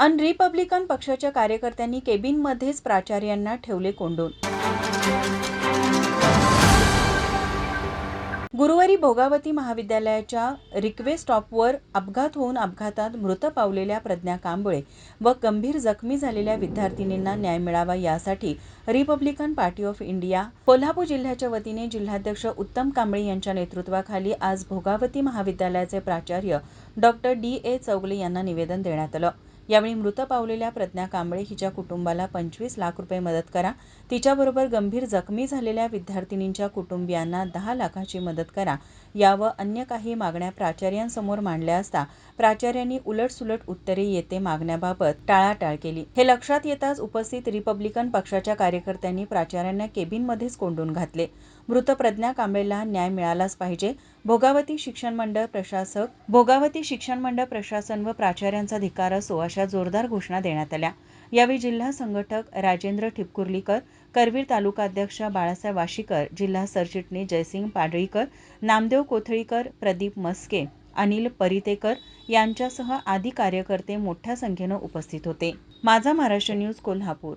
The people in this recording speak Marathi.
अन रिपब्लिकन पक्षाच्या कार्यकर्त्यांनी केबिनमध्येच प्राचार्यांना ठेवले कोंडून. गुरुवारी भोगावती महाविद्यालयाच्या रिक्वे स्टॉपवर अपघात होऊन अपघातात मृत पावलेल्या प्रज्ञा कांबळे व गंभीर जखमी झालेल्या विद्यार्थिनींना न्याय मिळावा यासाठी Republican Party of India Kolhapur जिल्ह्याच्या वतीने जिल्हाध्यक्ष उत्तम कांबळे यांच्या नेतृत्वाखाली आज भोगावती महाविद्यालयाचे प्राचार्य डॉक्टर डी. ए. चौगले यांना निवेदन देण्यात आलं. यावेळी मृत पावलेल्या प्रज्ञा कांबळे हिच्या कुटुंबाला पंचवीस लाख रुपये मदत करा. तिच्याबरोबर गंभीर जखमी झालेल्या विद्यार्थिनींच्या कुटुंबियांना दहा लाखाची मदत मदत करा. या व अन्य काही मागण्या प्राचार्यांसमोर मांडल्या असता प्राचार्यांनी उलटसुलट उत्तरे येते मागण्याबाबत टाळाटाळ केली. हे लक्षात येताच उपस्थित रिपब्लिकन पक्षाच्या कार्यकर्त्यांनी प्राचार्यांना केबिनमध्येच कोंडून घातले. मृत प्रज्ञा कांबळेला न्याय मिळालाच पाहिजे. भोगावती शिक्षण मंडळ प्रशासक भोगावती शिक्षण मंडळ प्रशासन व प्राचार्यांचा धिकार असो अशा जोरदार घोषणा देण्यात आल्या. यावेळी जिल्हा संघटक राजेंद्र ठिपकुर्लीकर करवीर तालुकाध्यक्ष बाळासाहेब वाशीकर जिल्हा सरचिटणीस जयसिंग पाडळीकर नामदेव कोथळीकर प्रदीप मस्के अनिल परितेकर यांच्यासह आदी कार्यकर्ते मोठ्या संख्येनं उपस्थित होते. माझा महाराष्ट्र न्यूज कोल्हापूर.